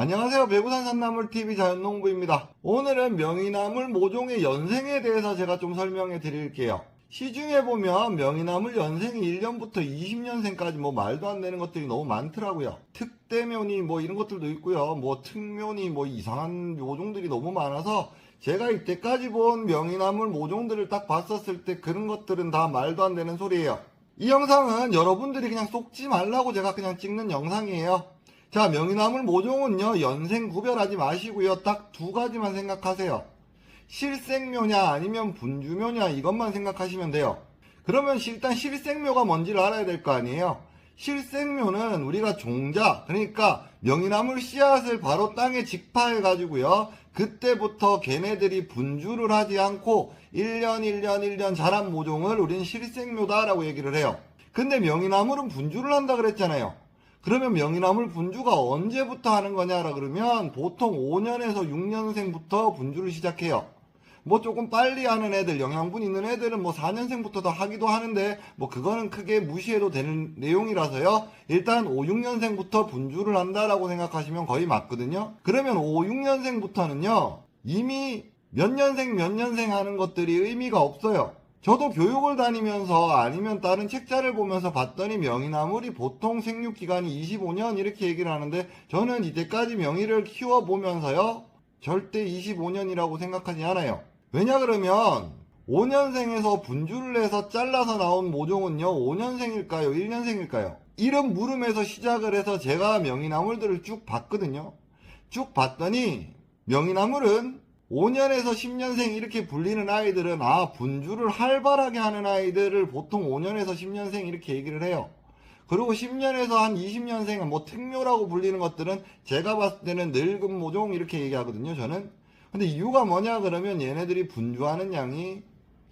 안녕하세요. 배구산 산나물TV 자연농부입니다. 오늘은 명이나물 모종의 연생에 대해서 제가 좀 설명해 드릴게요. 시중에 보면 명이나물 연생이 1년부터 20년생까지 뭐 말도 안 되는 것들이 너무 많더라고요. 특대면이 뭐 이런 것들도 있고요. 뭐 특면이 뭐 이상한 모종들이 너무 많아서 제가 이때까지 본 명이나물 모종들을 딱 봤었을 때 그런 것들은 다 말도 안 되는 소리예요. 이 영상은 여러분들이 그냥 속지 말라고 제가 그냥 찍는 영상이에요. 자, 명이나물 모종은요, 연생 구별하지 마시고요. 딱 두 가지만 생각하세요. 실생묘냐 아니면 분주묘냐 이것만 생각하시면 돼요. 그러면 일단 실생묘가 뭔지를 알아야 될 거 아니에요. 실생묘는 우리가 종자, 그러니까 명이나물 씨앗을 바로 땅에 직파해 가지고요. 그때부터 걔네들이 분주를 하지 않고 1년 1년 1년 자란 모종을 우리는 실생묘다라고 얘기를 해요. 근데 명이나물은 분주를 한다 그랬잖아요. 그러면 명이나물 분주가 언제부터 하는 거냐라 그러면 보통 5년에서 6년생부터 분주를 시작해요. 뭐 조금 빨리 하는 애들, 영양분 있는 애들은 뭐 4년생부터 더 하기도 하는데 뭐 그거는 크게 무시해도 되는 내용이라서요. 일단 5, 6년생부터 분주를 한다라고 생각하시면 거의 맞거든요. 그러면 5, 6년생부터는요. 이미 몇 년생 몇 년생 하는 것들이 의미가 없어요. 저도 교육을 다니면서 아니면 다른 책자를 보면서 봤더니 명이나물이 보통 생육 기간이 25년 이렇게 얘기를 하는데 저는 이때까지 명이를 키워 보면서요 절대 25년이라고 생각하지 않아요. 왜냐 그러면 5년생에서 분주를 해서 잘라서 나온 모종은요 5년생일까요 1년생일까요? 이런 물음에서 시작을 해서 제가 명이나물들을 쭉 봤거든요. 쭉 봤더니 명이나물은 5년에서 10년생 이렇게 불리는 아이들은 아 분주를 활발하게 하는 아이들을 보통 5년에서 10년생 이렇게 얘기를 해요. 그리고 10년에서 한 20년생 뭐 특묘라고 불리는 것들은 제가 봤을 때는 늙은 모종 이렇게 얘기하거든요. 저는. 근데 이유가 뭐냐 그러면 얘네들이 분주하는 양이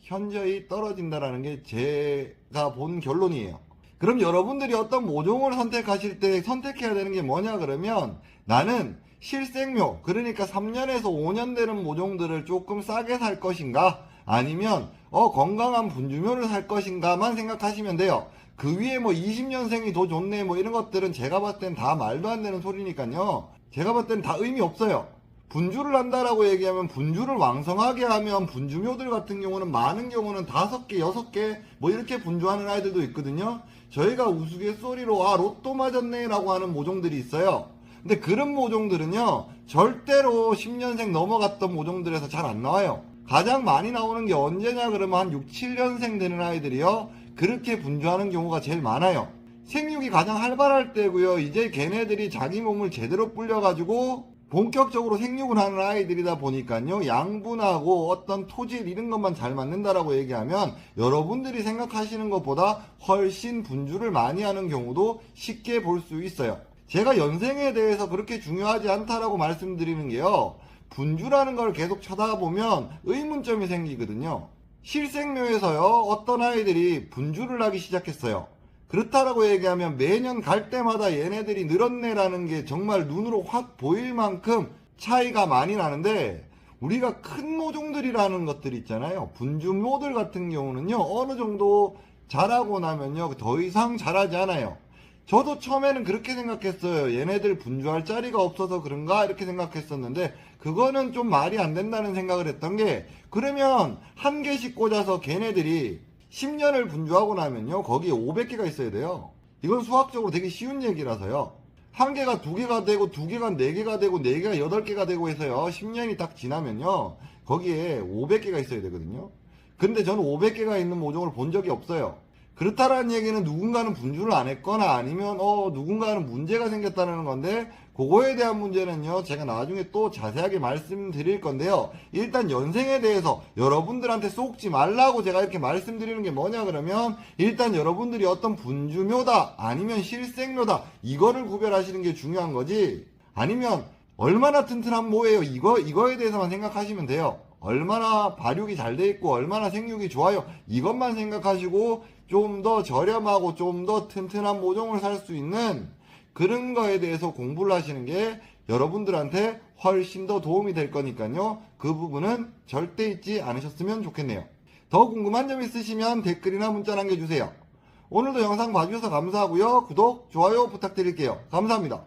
현저히 떨어진다라는 게 제가 본 결론이에요. 그럼 여러분들이 어떤 모종을 선택하실 때 선택해야 되는 게 뭐냐 그러면 나는 실생묘 그러니까 3년에서 5년 되는 모종들을 조금 싸게 살 것인가 아니면 어 건강한 분주묘를 살 것인가만 생각하시면 돼요. 그 위에 뭐 20년생이 더 좋네 뭐 이런 것들은 제가 봤을 땐 다 말도 안 되는 소리니까요. 제가 봤을 땐 다 의미 없어요. 분주를 한다라고 얘기하면 분주를 왕성하게 하면 분주묘들 같은 경우는 많은 경우는 다섯 개, 여섯 개 뭐 이렇게 분주하는 아이들도 있거든요. 저희가 우스갯소리로 아 로또 맞았네라고 하는 모종들이 있어요. 근데 그런 모종들은요 절대로 10년생 넘어갔던 모종들에서 잘 안 나와요. 가장 많이 나오는 게 언제냐 그러면 한 6, 7년생 되는 아이들이요. 그렇게 분주하는 경우가 제일 많아요. 생육이 가장 활발할 때고요. 이제 걔네들이 자기 몸을 제대로 불려가지고 본격적으로 생육을 하는 아이들이다 보니까요. 양분하고 어떤 토질 이런 것만 잘 맞는다라고 얘기하면 여러분들이 생각하시는 것보다 훨씬 분주를 많이 하는 경우도 쉽게 볼 수 있어요. 제가 연생에 대해서 그렇게 중요하지 않다라고 말씀드리는 게요. 분주라는 걸 계속 쳐다보면 의문점이 생기거든요. 실생묘에서요, 어떤 아이들이 분주를 하기 시작했어요. 그렇다라고 얘기하면 매년 갈 때마다 얘네들이 늘었네라는 게 정말 눈으로 확 보일 만큼 차이가 많이 나는데 우리가 큰 모종들이라는 것들 있잖아요. 분주묘들 같은 경우는요, 어느 정도 자라고 나면요, 더 이상 자라지 않아요. 저도 처음에는 그렇게 생각했어요. 얘네들 분주할 자리가 없어서 그런가 이렇게 생각했었는데 그거는 좀 말이 안 된다는 생각을 했던 게 그러면 한 개씩 꽂아서 걔네들이 10년을 분주하고 나면요 거기에 500개가 있어야 돼요. 이건 수학적으로 되게 쉬운 얘기라서요. 한 개가 두 개가 되고 두 개가 네 개가 되고 네 개가 여덟 개가 되고 해서요 10년이 딱 지나면요 거기에 500개가 있어야 되거든요. 근데 저는 500개가 있는 모종을 본 적이 없어요. 그렇다라는 얘기는 누군가는 분주를 안 했거나 아니면 어 누군가는 문제가 생겼다는 건데 그거에 대한 문제는요 제가 나중에 또 자세하게 말씀드릴 건데요. 일단 연생에 대해서 여러분들한테 쏙지 말라고 제가 이렇게 말씀드리는 게 뭐냐 그러면 일단 여러분들이 어떤 분주묘다 아니면 실생묘다 이거를 구별하시는 게 중요한 거지. 아니면 얼마나 튼튼한 모예요. 이거 이거에 대해서만 생각하시면 돼요. 얼마나 발육이 잘 돼 있고 얼마나 생육이 좋아요. 이것만 생각하시고 좀 더 저렴하고 좀 더 튼튼한 모종을 살 수 있는 그런 거에 대해서 공부를 하시는 게 여러분들한테 훨씬 더 도움이 될 거니까요. 그 부분은 절대 잊지 않으셨으면 좋겠네요. 더 궁금한 점 있으시면 댓글이나 문자 남겨주세요. 오늘도 영상 봐주셔서 감사하고요. 구독, 좋아요 부탁드릴게요. 감사합니다.